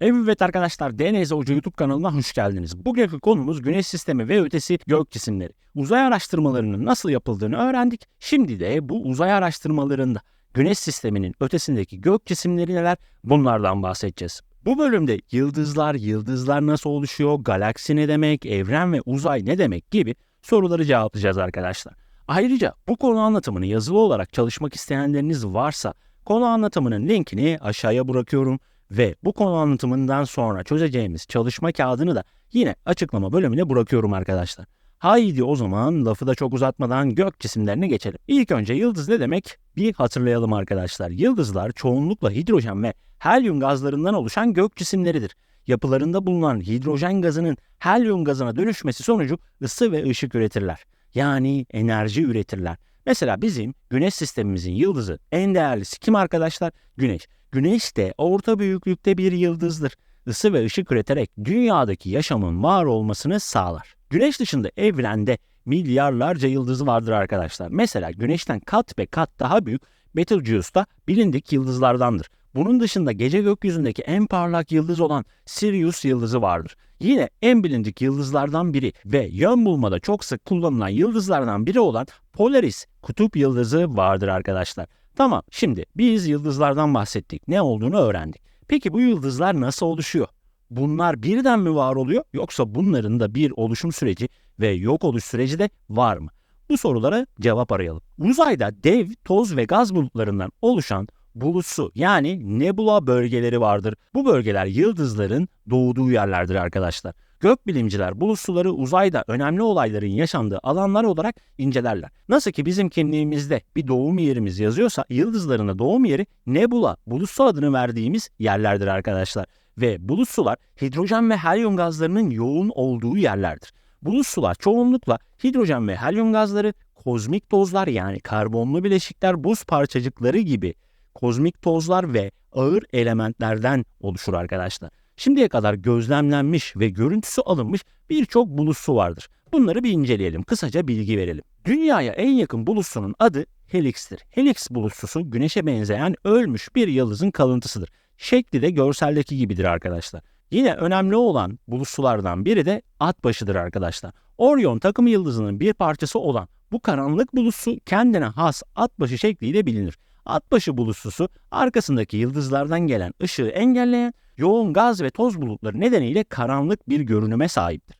Evet arkadaşlar DNZ Hoca YouTube kanalına hoş geldiniz. Bugünkü konumuz güneş sistemi ve ötesi gök cisimleri. Uzay araştırmalarının nasıl yapıldığını öğrendik. Şimdi de bu uzay araştırmalarında güneş sisteminin ötesindeki gök cisimleri neler bunlardan bahsedeceğiz. Bu bölümde yıldızlar, yıldızlar nasıl oluşuyor, galaksi ne demek, evren ve uzay ne demek gibi soruları cevaplayacağız arkadaşlar. Ayrıca bu konu anlatımını yazılı olarak çalışmak isteyenleriniz varsa konu anlatımının linkini aşağıya bırakıyorum ve bu konu anlatımından sonra çözeceğimiz çalışma kağıdını da yine açıklama bölümüne bırakıyorum arkadaşlar. Haydi o zaman lafı da çok uzatmadan gök cisimlerine geçelim. İlk önce yıldız ne demek? Bir hatırlayalım arkadaşlar. Yıldızlar çoğunlukla hidrojen ve helyum gazlarından oluşan gök cisimleridir. Yapılarında bulunan hidrojen gazının helyum gazına dönüşmesi sonucu ısı ve ışık üretirler. Yani enerji üretirler. Mesela bizim güneş sistemimizin yıldızı en değerlisi kim arkadaşlar? Güneş. Güneş de orta büyüklükte bir yıldızdır. Isı ve ışık üreterek dünyadaki yaşamın var olmasını sağlar. Güneş dışında evrende milyarlarca yıldızı vardır arkadaşlar. Mesela Güneş'ten kat ve kat daha büyük Betelgeuse da bilindik yıldızlardandır. Bunun dışında gece gökyüzündeki en parlak yıldız olan Sirius yıldızı vardır. Yine en bilindik yıldızlardan biri ve yön bulmada çok sık kullanılan yıldızlardan biri olan Polaris kutup yıldızı vardır arkadaşlar. Tamam şimdi biz yıldızlardan bahsettik. Ne olduğunu öğrendik. Peki bu yıldızlar nasıl oluşuyor? Bunlar birden mi var oluyor yoksa bunların da bir oluşum süreci ve yok oluş süreci de var mı? Bu sorulara cevap arayalım. Uzayda dev, toz ve gaz bulutlarından oluşan bulutsu yani nebula bölgeleri vardır. Bu bölgeler yıldızların doğduğu yerlerdir arkadaşlar. Gökbilimciler bulutsuları uzayda önemli olayların yaşandığı alanlar olarak incelerler. Nasıl ki bizim kimliğimizde bir doğum yerimiz yazıyorsa yıldızların da doğum yeri nebula, bulutsu adını verdiğimiz yerlerdir arkadaşlar. Ve bulutsular hidrojen ve helyum gazlarının yoğun olduğu yerlerdir. Bulutsular çoğunlukla hidrojen ve helyum gazları, kozmik tozlar yani karbonlu bileşikler, buz parçacıkları gibi kozmik tozlar ve ağır elementlerden oluşur arkadaşlar. Şimdiye kadar gözlemlenmiş ve görüntüsü alınmış birçok bulutsu vardır. Bunları bir inceleyelim, kısaca bilgi verelim. Dünyaya en yakın bulutsunun adı Helix'tir. Helix bulutsusu güneşe benzeyen ölmüş bir yıldızın kalıntısıdır. Şekli de görseldeki gibidir arkadaşlar. Yine önemli olan bulutsulardan biri de at başıdır arkadaşlar. Orion takım yıldızının bir parçası olan bu karanlık bulutsu kendine has at başı şekliyle bilinir. Atbaşı bulutsusu arkasındaki yıldızlardan gelen ışığı engelleyen yoğun gaz ve toz bulutları nedeniyle karanlık bir görünüme sahiptir.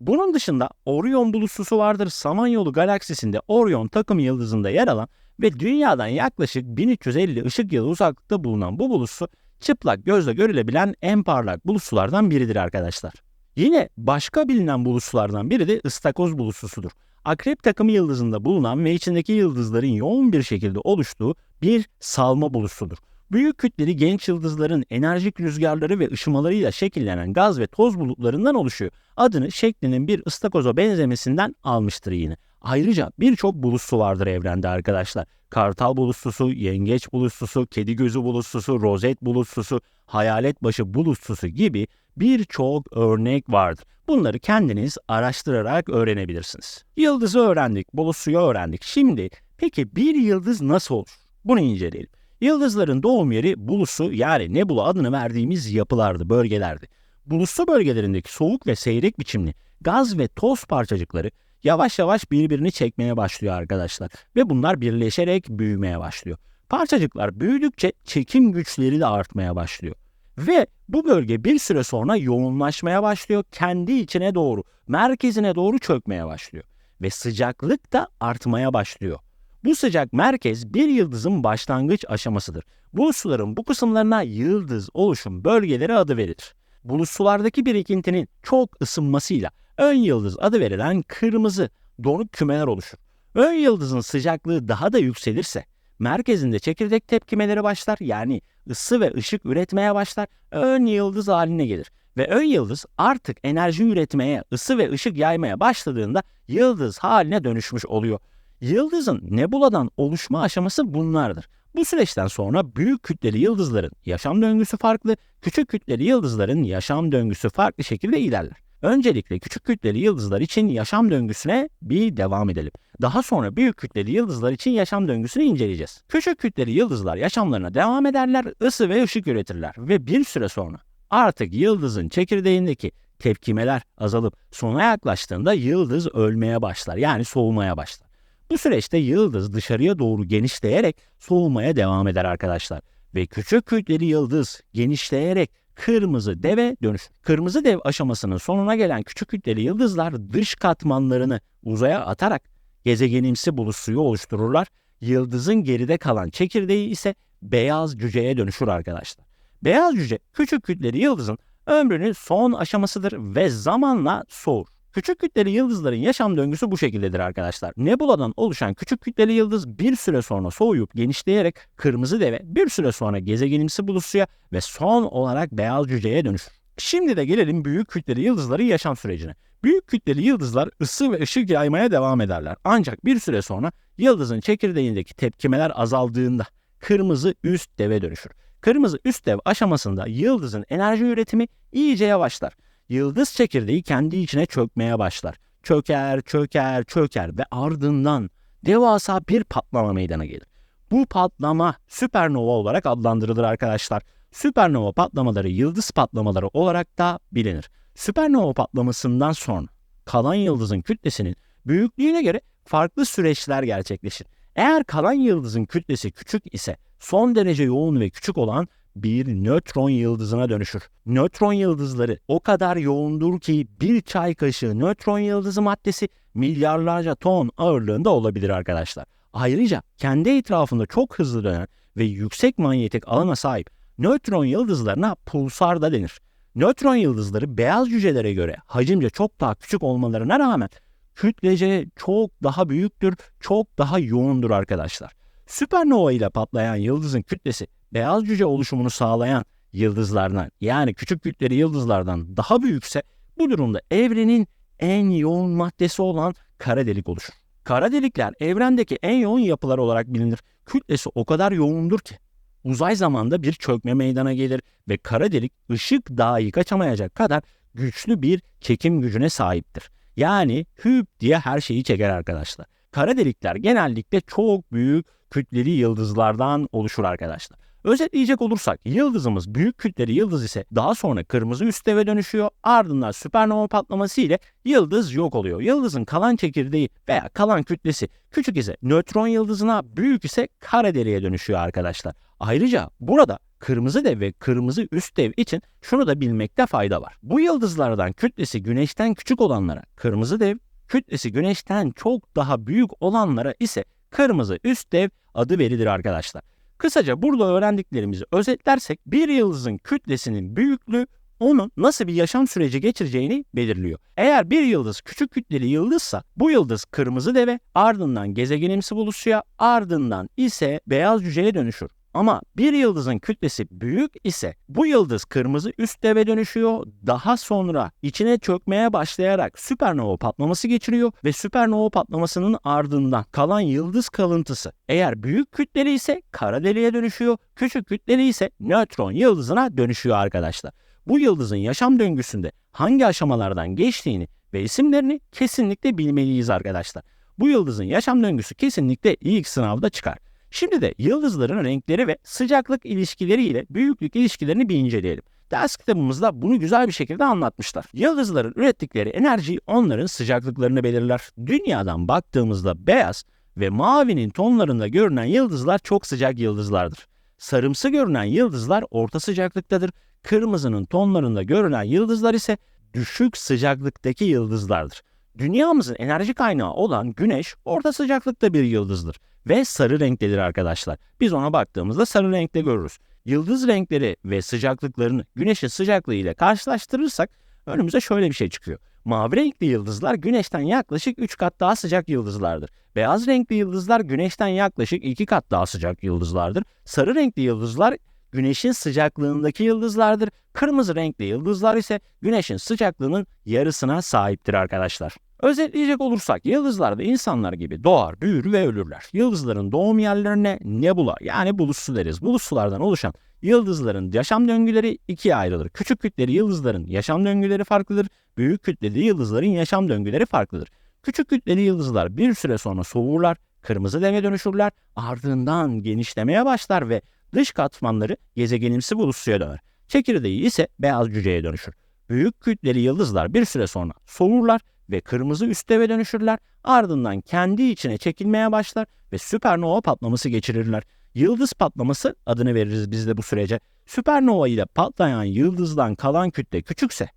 Bunun dışında Orion bulutsusu vardır. Samanyolu galaksisinde Orion takım yıldızında yer alan ve dünyadan yaklaşık 1350 ışık yılı uzaklıkta bulunan bu bulutsu çıplak gözle görülebilen en parlak bulutsulardan biridir arkadaşlar. Yine başka bilinen bulutsulardan biri de ıstakoz bulutsusudur. Akrep takımı yıldızında bulunan ve içindeki yıldızların yoğun bir şekilde oluştuğu bir salma bulutsudur. Büyük kütleli genç yıldızların enerjik rüzgarları ve ışımalarıyla şekillenen gaz ve toz bulutlarından oluşuyor. Adını şeklinin bir ıstakoza benzemesinden almıştır yine. Ayrıca birçok bulutsu vardır evrende arkadaşlar. Kartal bulutsusu, yengeç bulutsusu, kedi gözü bulutsusu, rozet bulutsusu, hayalet başı bulutsusu gibi birçok örnek vardır. Bunları kendiniz araştırarak öğrenebilirsiniz. Yıldızı öğrendik, bulutsuyu öğrendik. Şimdi peki bir yıldız nasıl olur? Bunu inceleyelim. Yıldızların doğum yeri bulusu yani nebula adını verdiğimiz yapılardı, bölgelerdi. Bulusu bölgelerindeki soğuk ve seyrek biçimli gaz ve toz parçacıkları yavaş yavaş birbirini çekmeye başlıyor arkadaşlar ve bunlar birleşerek büyümeye başlıyor. Parçacıklar büyüdükçe çekim güçleri de artmaya başlıyor. Ve bu bölge bir süre sonra yoğunlaşmaya başlıyor. Kendi içine doğru, merkezine doğru çökmeye başlıyor. Ve sıcaklık da artmaya başlıyor. Bu sıcak merkez bir yıldızın başlangıç aşamasıdır. Bulutsuların bu kısımlarına yıldız oluşum bölgeleri adı verilir. Bulutsulardaki birikintinin çok ısınmasıyla ön yıldız adı verilen kırmızı donuk kümeler oluşur. Ön yıldızın sıcaklığı daha da yükselirse merkezinde çekirdek tepkimeleri başlar yani ısı ve ışık üretmeye başlar ön yıldız haline gelir. Ve ön yıldız artık enerji üretmeye, ısı ve ışık yaymaya başladığında yıldız haline dönüşmüş oluyor. Yıldızın nebuladan oluşma aşaması bunlardır. Bu süreçten sonra büyük kütleli yıldızların yaşam döngüsü farklı, küçük kütleli yıldızların yaşam döngüsü farklı şekilde ilerler. Öncelikle küçük kütleli yıldızlar için yaşam döngüsüne bir devam edelim. Daha sonra büyük kütleli yıldızlar için yaşam döngüsünü inceleyeceğiz. Küçük kütleli yıldızlar yaşamlarına devam ederler, ısı ve ışık üretirler ve bir süre sonra artık yıldızın çekirdeğindeki tepkimeler azalıp sona yaklaştığında yıldız ölmeye başlar. Yani soğumaya başlar. Bu süreçte yıldız dışarıya doğru genişleyerek soğumaya devam eder arkadaşlar. Ve küçük kütleli yıldız genişleyerek kırmızı deve dönüşür. Kırmızı dev aşamasının sonuna gelen küçük kütleli yıldızlar dış katmanlarını uzaya atarak gezegenimsi buluş suyu oluştururlar. Yıldızın geride kalan çekirdeği ise beyaz cüceye dönüşür arkadaşlar. Beyaz cüce küçük kütleli yıldızın ömrünün son aşamasıdır ve zamanla soğur. Küçük kütleli yıldızların yaşam döngüsü bu şekildedir arkadaşlar. Nebuladan oluşan küçük kütleli yıldız bir süre sonra soğuyup genişleyerek kırmızı deve bir süre sonra gezegenimsi bulutsuya ve son olarak beyaz cüceye dönüşür. Şimdi de gelelim büyük kütleli yıldızların yaşam sürecine. Büyük kütleli yıldızlar ısı ve ışık yaymaya devam ederler. Ancak bir süre sonra yıldızın çekirdeğindeki tepkimeler azaldığında kırmızı üst deve dönüşür. Kırmızı üst dev aşamasında yıldızın enerji üretimi iyice yavaşlar. Yıldız çekirdeği kendi içine çökmeye başlar. Çöker, çöker, çöker ve ardından devasa bir patlama meydana gelir. Bu patlama süpernova olarak adlandırılır arkadaşlar. Süpernova patlamaları yıldız patlamaları olarak da bilinir. Süpernova patlamasından sonra kalan yıldızın kütlesinin büyüklüğüne göre farklı süreçler gerçekleşir. Eğer kalan yıldızın kütlesi küçük ise son derece yoğun ve küçük olan bir nötron yıldızına dönüşür. Nötron yıldızları o kadar yoğundur ki bir çay kaşığı nötron yıldızı maddesi milyarlarca ton ağırlığında olabilir arkadaşlar. Ayrıca kendi etrafında çok hızlı dönen ve yüksek manyetik alana sahip nötron yıldızlarına pulsar da denir. Nötron yıldızları beyaz cücelere göre hacimce çok daha küçük olmalarına rağmen kütlece çok daha büyüktür, çok daha yoğundur arkadaşlar. Süpernova ile patlayan yıldızın kütlesi beyaz cüce oluşumunu sağlayan yıldızlardan yani küçük kütleli yıldızlardan daha büyükse bu durumda evrenin en yoğun maddesi olan kara delik oluşur. Kara delikler evrendeki en yoğun yapılar olarak bilinir. Kütlesi o kadar yoğundur ki uzay zamanda bir çökme meydana gelir ve kara delik ışık dahi kaçamayacak kadar güçlü bir çekim gücüne sahiptir. Yani hüp diye her şeyi çeker arkadaşlar. Kara delikler genellikle çok büyük kütleli yıldızlardan oluşur arkadaşlar. Özetleyecek olursak yıldızımız büyük kütleli yıldız ise daha sonra kırmızı üst deve dönüşüyor. Ardından süpernova patlaması ile yıldız yok oluyor. Yıldızın kalan çekirdeği veya kalan kütlesi küçük ise nötron yıldızına, büyük ise kara deliğe dönüşüyor arkadaşlar. Ayrıca burada kırmızı dev ve kırmızı üst dev için şunu da bilmekte fayda var. Bu yıldızlardan kütlesi güneşten küçük olanlara kırmızı dev, kütlesi güneşten çok daha büyük olanlara ise kırmızı üst dev adı verilir arkadaşlar. Kısaca burada öğrendiklerimizi özetlersek bir yıldızın kütlesinin büyüklüğü onun nasıl bir yaşam süreci geçireceğini belirliyor. Eğer bir yıldız küçük kütleli yıldızsa bu yıldız kırmızı deve ardından gezegenimsi buluşuya ardından ise beyaz cüceye dönüşür. Ama bir yıldızın kütlesi büyük ise bu yıldız kırmızı üst deve dönüşüyor. Daha sonra içine çökmeye başlayarak süpernova patlaması geçiriyor ve süpernova patlamasının ardından kalan yıldız kalıntısı eğer büyük kütleli ise kara deliğe dönüşüyor. Küçük kütleli ise nötron yıldızına dönüşüyor arkadaşlar. Bu yıldızın yaşam döngüsünde hangi aşamalardan geçtiğini ve isimlerini kesinlikle bilmeliyiz arkadaşlar. Bu yıldızın yaşam döngüsü kesinlikle ilk sınavda çıkar. Şimdi de yıldızların renkleri ve sıcaklık ilişkileri ile büyüklük ilişkilerini bir inceleyelim. Ders kitabımızda bunu güzel bir şekilde anlatmışlar. Yıldızların ürettikleri enerji onların sıcaklıklarını belirler. Dünyadan baktığımızda beyaz ve mavinin tonlarında görünen yıldızlar çok sıcak yıldızlardır. Sarımsı görünen yıldızlar orta sıcaklıktadır. Kırmızının tonlarında görünen yıldızlar ise düşük sıcaklıktaki yıldızlardır. Dünyamızın enerji kaynağı olan Güneş orta sıcaklıkta bir yıldızdır ve sarı renktedir arkadaşlar. Biz ona baktığımızda sarı renkte görürüz. Yıldız renkleri ve sıcaklıklarını Güneş'in sıcaklığı ile karşılaştırırsak önümüze şöyle bir şey çıkıyor. Mavi renkli yıldızlar Güneş'ten yaklaşık 3 kat daha sıcak yıldızlardır. Beyaz renkli yıldızlar Güneş'ten yaklaşık 2 kat daha sıcak yıldızlardır. Sarı renkli yıldızlar Güneş'in sıcaklığındaki yıldızlardır. Kırmızı renkli yıldızlar ise Güneş'in sıcaklığının yarısına sahiptir arkadaşlar. Özetleyecek olursak yıldızlar da insanlar gibi doğar, büyür ve ölürler. Yıldızların doğum yerlerine nebula yani bulutsu deriz. Bulutsulardan oluşan yıldızların yaşam döngüleri ikiye ayrılır. Küçük kütleli yıldızların yaşam döngüleri farklıdır. Büyük kütleli yıldızların yaşam döngüleri farklıdır. Küçük kütleli yıldızlar bir süre sonra soğurlar, kırmızı deve dönüşürler, ardından genişlemeye başlar ve dış katmanları gezegenimsi bulutsuya döner. Çekirdeği ise beyaz cüceye dönüşür. Büyük kütleli yıldızlar bir süre sonra soğurlar ve kırmızı üsteve dönüşürler. Ardından kendi içine çekilmeye başlar ve süpernova patlaması geçirirler. Yıldız patlaması adını veririz biz de bu sürece. Süpernova ile patlayan yıldızdan kalan kütle küçükse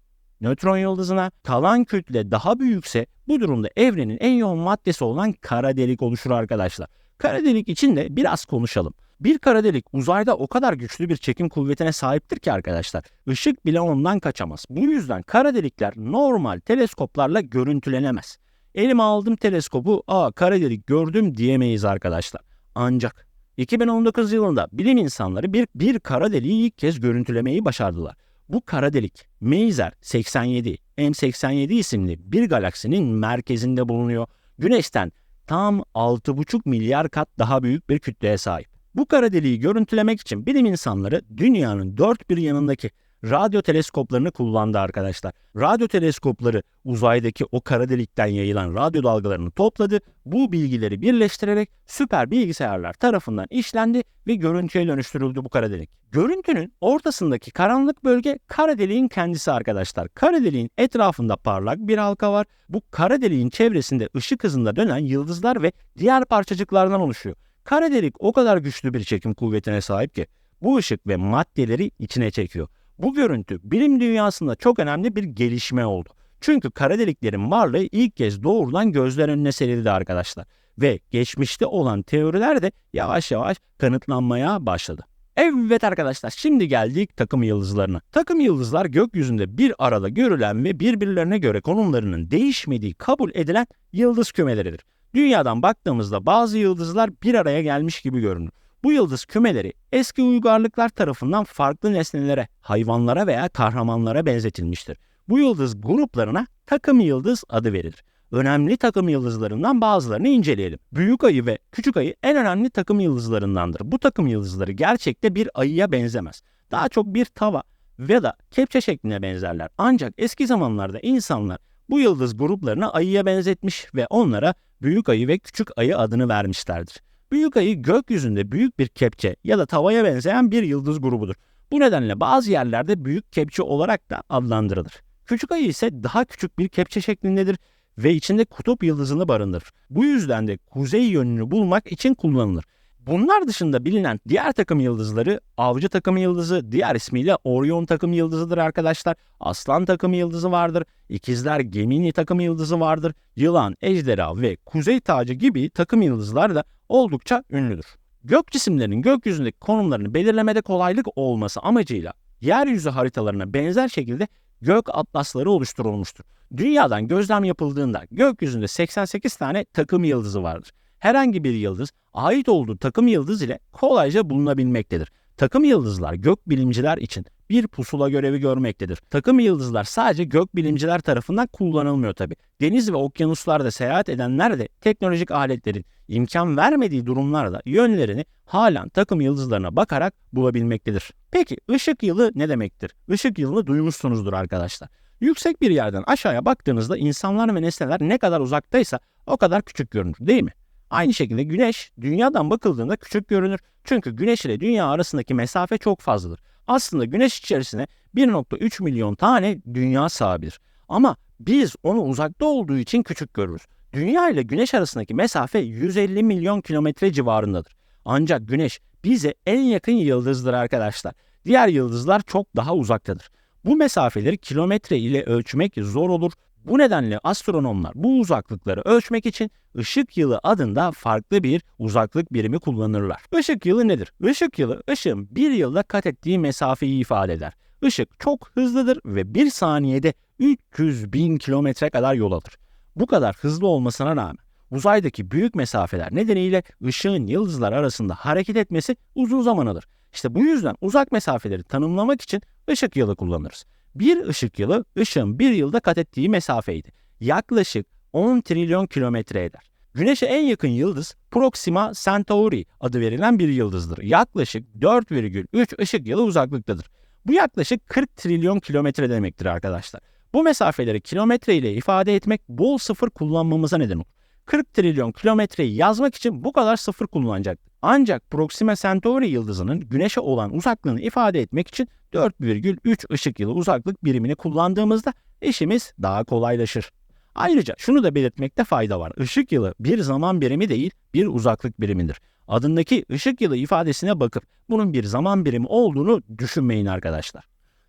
nötron yıldızına kalan kütle daha büyükse bu durumda evrenin en yoğun maddesi olan kara delik oluşur arkadaşlar. Kara delik için de biraz konuşalım. Bir kara delik uzayda o kadar güçlü bir çekim kuvvetine sahiptir ki arkadaşlar ışık bile ondan kaçamaz. Bu yüzden kara delikler normal teleskoplarla görüntülenemez. Elime aldım teleskopu aa kara delik gördüm diyemeyiz arkadaşlar. Ancak 2019 yılında bilim insanları bir, bir kara deliği ilk kez görüntülemeyi başardılar. Bu kara delik Meiser 87 M87 isimli bir galaksinin merkezinde bulunuyor. Güneşten tam 6,5 milyar kat daha büyük bir kütleye sahip. Bu kara deliği görüntülemek için bilim insanları dünyanın dört bir yanındaki radyo teleskoplarını kullandı arkadaşlar. Radyo teleskopları uzaydaki o kara delikten yayılan radyo dalgalarını topladı. Bu bilgileri birleştirerek süper bilgisayarlar tarafından işlendi ve görüntüye dönüştürüldü bu kara delik. Görüntünün ortasındaki karanlık bölge kara deliğin kendisi arkadaşlar. Kara deliğin etrafında parlak bir halka var. Bu kara deliğin çevresinde ışık hızında dönen yıldızlar ve diğer parçacıklardan oluşuyor. Kara delik o kadar güçlü bir çekim kuvvetine sahip ki bu ışık ve maddeleri içine çekiyor. Bu görüntü bilim dünyasında çok önemli bir gelişme oldu. Çünkü kara deliklerin varlığı ilk kez doğrudan gözler önüne serildi arkadaşlar. Ve geçmişte olan teoriler de yavaş yavaş kanıtlanmaya başladı. Evet arkadaşlar şimdi geldik takım yıldızlarına. Takım yıldızlar gökyüzünde bir arada görülen ve birbirlerine göre konumlarının değişmediği kabul edilen yıldız kümeleridir. Dünyadan baktığımızda bazı yıldızlar bir araya gelmiş gibi görünür. Bu yıldız kümeleri eski uygarlıklar tarafından farklı nesnelere, hayvanlara veya kahramanlara benzetilmiştir. Bu yıldız gruplarına takım yıldız adı verilir. Önemli takım yıldızlarından bazılarını inceleyelim. Büyük ayı ve küçük ayı en önemli takım yıldızlarındandır. Bu takım yıldızları gerçekte bir ayıya benzemez. Daha çok bir tava veya da kepçe şekline benzerler. Ancak eski zamanlarda insanlar bu yıldız gruplarını ayıya benzetmiş ve onlara büyük ayı ve küçük ayı adını vermişlerdir. Büyük ayı gökyüzünde büyük bir kepçe ya da tavaya benzeyen bir yıldız grubudur. Bu nedenle bazı yerlerde büyük kepçe olarak da adlandırılır. Küçük ayı ise daha küçük bir kepçe şeklindedir ve içinde kutup yıldızını barındırır. Bu yüzden de kuzey yönünü bulmak için kullanılır. Bunlar dışında bilinen diğer takım yıldızları Avcı takım yıldızı, diğer ismiyle Orion takım yıldızıdır arkadaşlar. Aslan takım yıldızı vardır. İkizler Gemini takım yıldızı vardır. Yılan, Ejderha ve Kuzey Tacı gibi takım yıldızlar da oldukça ünlüdür. Gök cisimlerinin gökyüzündeki konumlarını belirlemede kolaylık olması amacıyla yeryüzü haritalarına benzer şekilde gök atlasları oluşturulmuştur. Dünyadan gözlem yapıldığında gökyüzünde 88 tane takım yıldızı vardır. Herhangi bir yıldız ait olduğu takım yıldız ile kolayca bulunabilmektedir. Takım yıldızlar gök bilimciler için bir pusula görevi görmektedir. Takım yıldızlar sadece gök bilimciler tarafından kullanılmıyor tabi. Deniz ve okyanuslarda seyahat edenler de teknolojik aletlerin imkan vermediği durumlarda yönlerini halen takım yıldızlarına bakarak bulabilmektedir. Peki ışık yılı ne demektir? Işık yılını duymuşsunuzdur arkadaşlar. Yüksek bir yerden aşağıya baktığınızda insanlar ve nesneler ne kadar uzaktaysa o kadar küçük görünür değil mi? Aynı şekilde güneş dünyadan bakıldığında küçük görünür. Çünkü güneş ile dünya arasındaki mesafe çok fazladır. Aslında güneş içerisine 1.3 milyon tane dünya sığabilir. Ama biz onu uzakta olduğu için küçük görürüz. Dünya ile güneş arasındaki mesafe 150 milyon kilometre civarındadır. Ancak güneş bize en yakın yıldızdır arkadaşlar. Diğer yıldızlar çok daha uzaktadır. Bu mesafeleri kilometre ile ölçmek zor olur bu nedenle astronomlar bu uzaklıkları ölçmek için ışık yılı adında farklı bir uzaklık birimi kullanırlar. Işık yılı nedir? Işık yılı ışığın bir yılda kat ettiği mesafeyi ifade eder. Işık çok hızlıdır ve bir saniyede 300 bin kilometre kadar yol alır. Bu kadar hızlı olmasına rağmen uzaydaki büyük mesafeler nedeniyle ışığın yıldızlar arasında hareket etmesi uzun zaman alır. İşte bu yüzden uzak mesafeleri tanımlamak için ışık yılı kullanırız. Bir ışık yılı ışığın bir yılda kat ettiği mesafeydi. Yaklaşık 10 trilyon kilometre eder. Güneşe en yakın yıldız Proxima Centauri adı verilen bir yıldızdır. Yaklaşık 4,3 ışık yılı uzaklıktadır. Bu yaklaşık 40 trilyon kilometre demektir arkadaşlar. Bu mesafeleri kilometre ile ifade etmek bol sıfır kullanmamıza neden olur. 40 trilyon kilometreyi yazmak için bu kadar sıfır kullanacaktı. Ancak Proxima Centauri yıldızının Güneş'e olan uzaklığını ifade etmek için 4,3 ışık yılı uzaklık birimini kullandığımızda işimiz daha kolaylaşır. Ayrıca şunu da belirtmekte fayda var. Işık yılı bir zaman birimi değil, bir uzaklık birimidir. Adındaki ışık yılı ifadesine bakıp bunun bir zaman birimi olduğunu düşünmeyin arkadaşlar.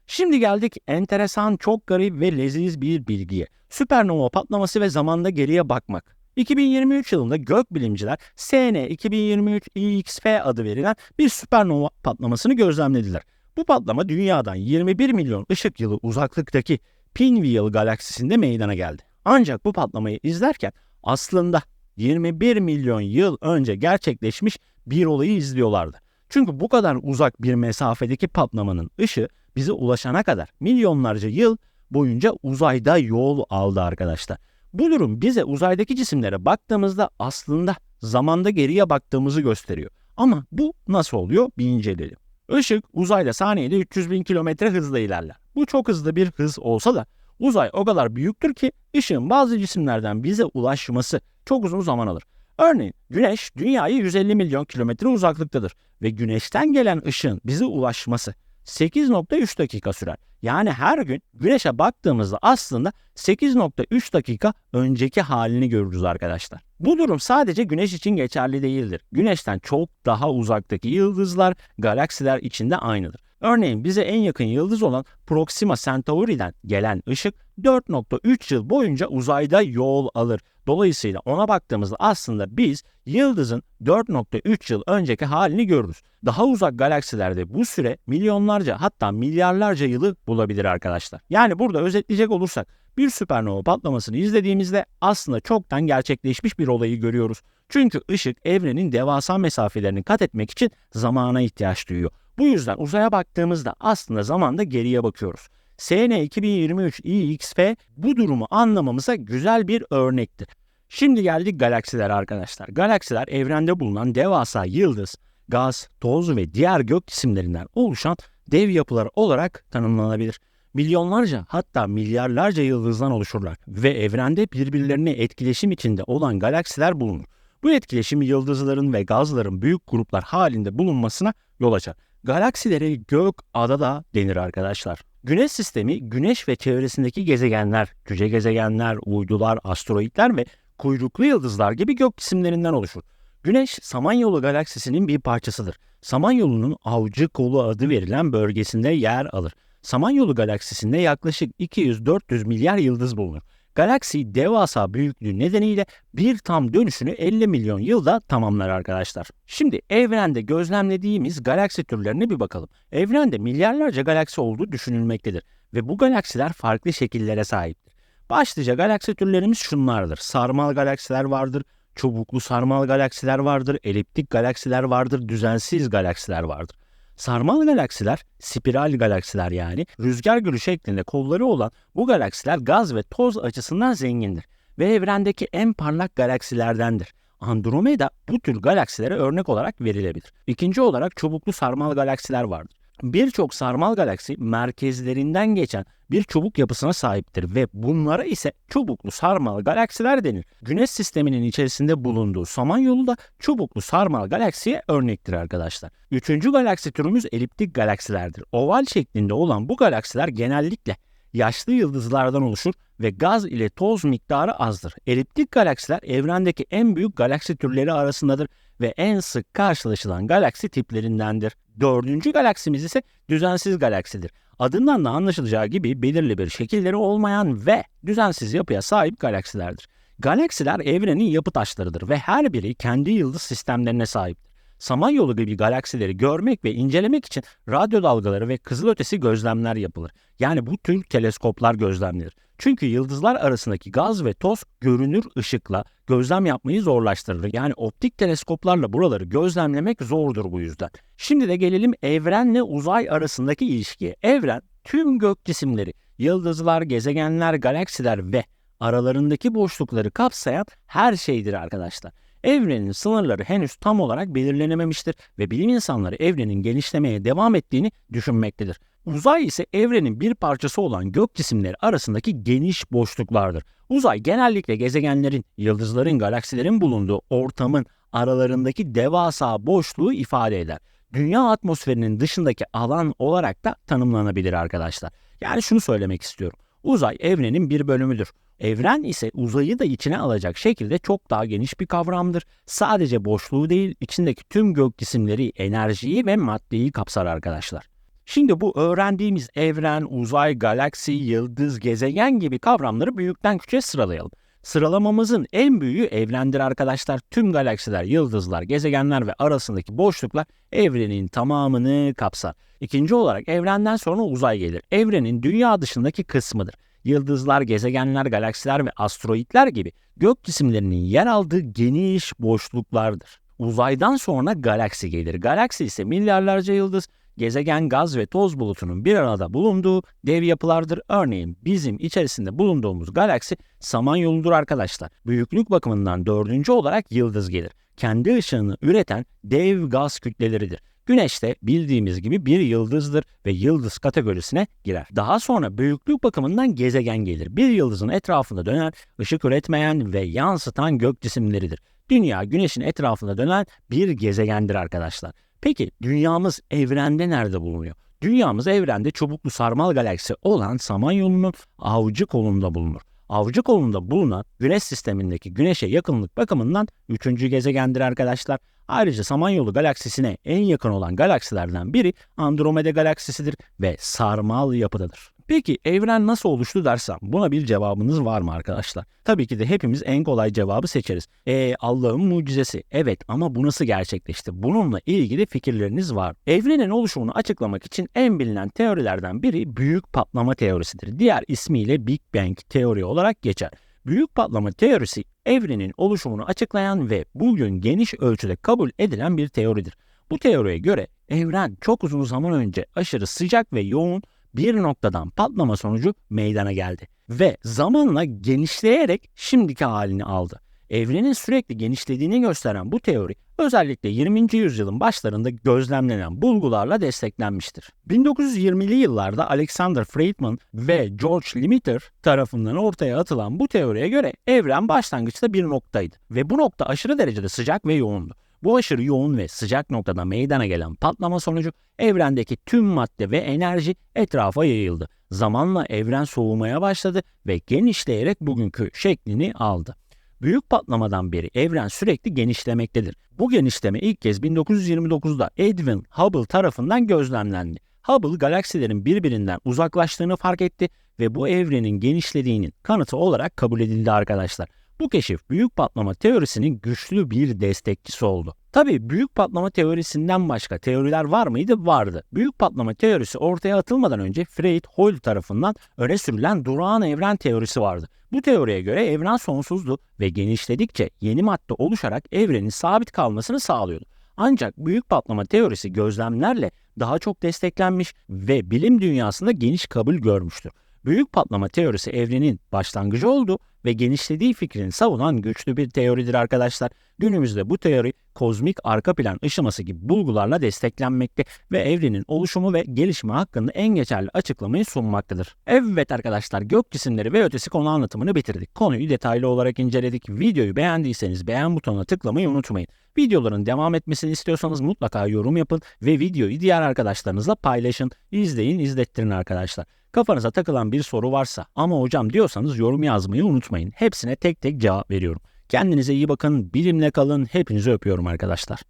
Şimdi geldik enteresan, çok garip ve leziz bir bilgiye. Süpernova patlaması ve zamanda geriye bakmak. 2023 yılında gökbilimciler SN 2023 IXF adı verilen bir süpernova patlamasını gözlemlediler. Bu patlama dünyadan 21 milyon ışık yılı uzaklıktaki Pinwheel galaksisinde meydana geldi. Ancak bu patlamayı izlerken aslında 21 milyon yıl önce gerçekleşmiş bir olayı izliyorlardı. Çünkü bu kadar uzak bir mesafedeki patlamanın ışığı bize ulaşana kadar milyonlarca yıl boyunca uzayda yol aldı arkadaşlar. Bu durum bize uzaydaki cisimlere baktığımızda aslında zamanda geriye baktığımızı gösteriyor. Ama bu nasıl oluyor bir inceleyelim. Işık uzayda saniyede 300 bin kilometre hızla ilerler. Bu çok hızlı bir hız olsa da uzay o kadar büyüktür ki ışığın bazı cisimlerden bize ulaşması çok uzun zaman alır. Örneğin Güneş dünyayı 150 milyon kilometre uzaklıktadır ve Güneş'ten gelen ışığın bize ulaşması 8.3 dakika sürer. Yani her gün Güneş'e baktığımızda aslında 8.3 dakika önceki halini görürüz arkadaşlar. Bu durum sadece Güneş için geçerli değildir. Güneş'ten çok daha uzaktaki yıldızlar, galaksiler için de aynıdır. Örneğin bize en yakın yıldız olan Proxima Centauri'den gelen ışık 4.3 yıl boyunca uzayda yol alır. Dolayısıyla ona baktığımızda aslında biz yıldızın 4.3 yıl önceki halini görürüz. Daha uzak galaksilerde bu süre milyonlarca hatta milyarlarca yılı bulabilir arkadaşlar. Yani burada özetleyecek olursak bir süpernova patlamasını izlediğimizde aslında çoktan gerçekleşmiş bir olayı görüyoruz. Çünkü ışık evrenin devasa mesafelerini kat etmek için zamana ihtiyaç duyuyor. Bu yüzden uzaya baktığımızda aslında zamanda geriye bakıyoruz. SN 2023 IXF bu durumu anlamamıza güzel bir örnektir. Şimdi geldik galaksilere arkadaşlar. Galaksiler evrende bulunan devasa yıldız, gaz, toz ve diğer gök cisimlerinden oluşan dev yapılar olarak tanımlanabilir. Milyonlarca hatta milyarlarca yıldızdan oluşurlar ve evrende birbirlerine etkileşim içinde olan galaksiler bulunur. Bu etkileşim yıldızların ve gazların büyük gruplar halinde bulunmasına yol açar. Galaksilere gök ada da denir arkadaşlar. Güneş sistemi güneş ve çevresindeki gezegenler, cüce gezegenler, uydular, asteroitler ve kuyruklu yıldızlar gibi gök cisimlerinden oluşur. Güneş Samanyolu galaksisinin bir parçasıdır. Samanyolu'nun avcı kolu adı verilen bölgesinde yer alır. Samanyolu galaksisinde yaklaşık 200-400 milyar yıldız bulunur. Galaksi devasa büyüklüğü nedeniyle bir tam dönüşünü 50 milyon yılda tamamlar arkadaşlar. Şimdi evrende gözlemlediğimiz galaksi türlerine bir bakalım. Evrende milyarlarca galaksi olduğu düşünülmektedir ve bu galaksiler farklı şekillere sahiptir. Başlıca galaksi türlerimiz şunlardır. Sarmal galaksiler vardır, çubuklu sarmal galaksiler vardır, eliptik galaksiler vardır, düzensiz galaksiler vardır. Sarmal galaksiler, spiral galaksiler yani rüzgar gülü şeklinde kolları olan bu galaksiler gaz ve toz açısından zengindir ve evrendeki en parlak galaksilerdendir. Andromeda bu tür galaksilere örnek olarak verilebilir. İkinci olarak çubuklu sarmal galaksiler vardır. Birçok sarmal galaksi merkezlerinden geçen bir çubuk yapısına sahiptir ve bunlara ise çubuklu sarmal galaksiler denir. Güneş sisteminin içerisinde bulunduğu Samanyolu da çubuklu sarmal galaksiye örnektir arkadaşlar. Üçüncü galaksi türümüz eliptik galaksilerdir. Oval şeklinde olan bu galaksiler genellikle yaşlı yıldızlardan oluşur ve gaz ile toz miktarı azdır. Eliptik galaksiler evrendeki en büyük galaksi türleri arasındadır ve en sık karşılaşılan galaksi tiplerindendir. Dördüncü galaksimiz ise düzensiz galaksidir. Adından da anlaşılacağı gibi belirli bir şekilleri olmayan ve düzensiz yapıya sahip galaksilerdir. Galaksiler evrenin yapı taşlarıdır ve her biri kendi yıldız sistemlerine sahiptir. Samanyolu gibi galaksileri görmek ve incelemek için radyo dalgaları ve kızılötesi gözlemler yapılır. Yani bu tür teleskoplar gözlemlenir. Çünkü yıldızlar arasındaki gaz ve toz görünür ışıkla gözlem yapmayı zorlaştırır. Yani optik teleskoplarla buraları gözlemlemek zordur bu yüzden. Şimdi de gelelim evrenle uzay arasındaki ilişkiye. Evren tüm gök cisimleri, yıldızlar, gezegenler, galaksiler ve aralarındaki boşlukları kapsayan her şeydir arkadaşlar. Evrenin sınırları henüz tam olarak belirlenememiştir ve bilim insanları evrenin genişlemeye devam ettiğini düşünmektedir. Uzay ise evrenin bir parçası olan gök cisimleri arasındaki geniş boşluklardır. Uzay genellikle gezegenlerin, yıldızların, galaksilerin bulunduğu ortamın aralarındaki devasa boşluğu ifade eder. Dünya atmosferinin dışındaki alan olarak da tanımlanabilir arkadaşlar. Yani şunu söylemek istiyorum. Uzay evrenin bir bölümüdür. Evren ise uzayı da içine alacak şekilde çok daha geniş bir kavramdır. Sadece boşluğu değil, içindeki tüm gök cisimleri, enerjiyi ve maddeyi kapsar arkadaşlar. Şimdi bu öğrendiğimiz evren, uzay, galaksi, yıldız, gezegen gibi kavramları büyükten küçüğe sıralayalım. Sıralamamızın en büyüğü evrendir arkadaşlar. Tüm galaksiler, yıldızlar, gezegenler ve arasındaki boşluklar evrenin tamamını kapsar. İkinci olarak evrenden sonra uzay gelir. Evrenin dünya dışındaki kısmıdır. Yıldızlar, gezegenler, galaksiler ve asteroitler gibi gök cisimlerinin yer aldığı geniş boşluklardır. Uzaydan sonra galaksi gelir. Galaksi ise milyarlarca yıldız, gezegen, gaz ve toz bulutunun bir arada bulunduğu dev yapılardır. Örneğin bizim içerisinde bulunduğumuz galaksi Samanyolu'dur arkadaşlar. Büyüklük bakımından dördüncü olarak yıldız gelir. Kendi ışığını üreten dev gaz kütleleridir. Güneş de bildiğimiz gibi bir yıldızdır ve yıldız kategorisine girer. Daha sonra büyüklük bakımından gezegen gelir. Bir yıldızın etrafında dönen, ışık üretmeyen ve yansıtan gök cisimleridir. Dünya güneşin etrafında dönen bir gezegendir arkadaşlar. Peki dünyamız evrende nerede bulunuyor? Dünyamız evrende çubuklu sarmal galaksi olan Samanyolu'nun avcı kolunda bulunur. Avcı kolunda bulunan Güneş sistemindeki Güneş'e yakınlık bakımından üçüncü gezegendir arkadaşlar. Ayrıca Samanyolu galaksisine en yakın olan galaksilerden biri Andromeda galaksisidir ve sarmal yapıdadır. Peki evren nasıl oluştu dersem buna bir cevabınız var mı arkadaşlar? Tabii ki de hepimiz en kolay cevabı seçeriz. E Allah'ın mucizesi. Evet ama bu nasıl gerçekleşti? Bununla ilgili fikirleriniz var. Evrenin oluşumunu açıklamak için en bilinen teorilerden biri büyük patlama teorisidir. Diğer ismiyle Big Bang teori olarak geçer. Büyük patlama teorisi evrenin oluşumunu açıklayan ve bugün geniş ölçüde kabul edilen bir teoridir. Bu teoriye göre evren çok uzun zaman önce aşırı sıcak ve yoğun bir noktadan patlama sonucu meydana geldi ve zamanla genişleyerek şimdiki halini aldı. Evrenin sürekli genişlediğini gösteren bu teori özellikle 20. yüzyılın başlarında gözlemlenen bulgularla desteklenmiştir. 1920'li yıllarda Alexander Friedman ve George Lemaitre tarafından ortaya atılan bu teoriye göre evren başlangıçta bir noktaydı ve bu nokta aşırı derecede sıcak ve yoğundu. Bu aşırı yoğun ve sıcak noktada meydana gelen patlama sonucu evrendeki tüm madde ve enerji etrafa yayıldı. Zamanla evren soğumaya başladı ve genişleyerek bugünkü şeklini aldı. Büyük patlamadan beri evren sürekli genişlemektedir. Bu genişleme ilk kez 1929'da Edwin Hubble tarafından gözlemlendi. Hubble galaksilerin birbirinden uzaklaştığını fark etti ve bu evrenin genişlediğinin kanıtı olarak kabul edildi arkadaşlar. Bu keşif büyük patlama teorisinin güçlü bir destekçisi oldu. Tabi büyük patlama teorisinden başka teoriler var mıydı? Vardı. Büyük patlama teorisi ortaya atılmadan önce Fred Hoyle tarafından öne sürülen durağan evren teorisi vardı. Bu teoriye göre evren sonsuzdu ve genişledikçe yeni madde oluşarak evrenin sabit kalmasını sağlıyordu. Ancak büyük patlama teorisi gözlemlerle daha çok desteklenmiş ve bilim dünyasında geniş kabul görmüştür. Büyük patlama teorisi evrenin başlangıcı oldu ve genişlediği fikrini savunan güçlü bir teoridir arkadaşlar. Günümüzde bu teori kozmik arka plan ışıması gibi bulgularla desteklenmekte ve evrenin oluşumu ve gelişimi hakkında en geçerli açıklamayı sunmaktadır. Evet arkadaşlar gök cisimleri ve ötesi konu anlatımını bitirdik. Konuyu detaylı olarak inceledik. Videoyu beğendiyseniz beğen butonuna tıklamayı unutmayın. Videoların devam etmesini istiyorsanız mutlaka yorum yapın ve videoyu diğer arkadaşlarınızla paylaşın. İzleyin, izlettirin arkadaşlar. Kafanıza takılan bir soru varsa ama hocam diyorsanız yorum yazmayı unutmayın. Hepsine tek tek cevap veriyorum. Kendinize iyi bakın, bilimle kalın. Hepinizi öpüyorum arkadaşlar.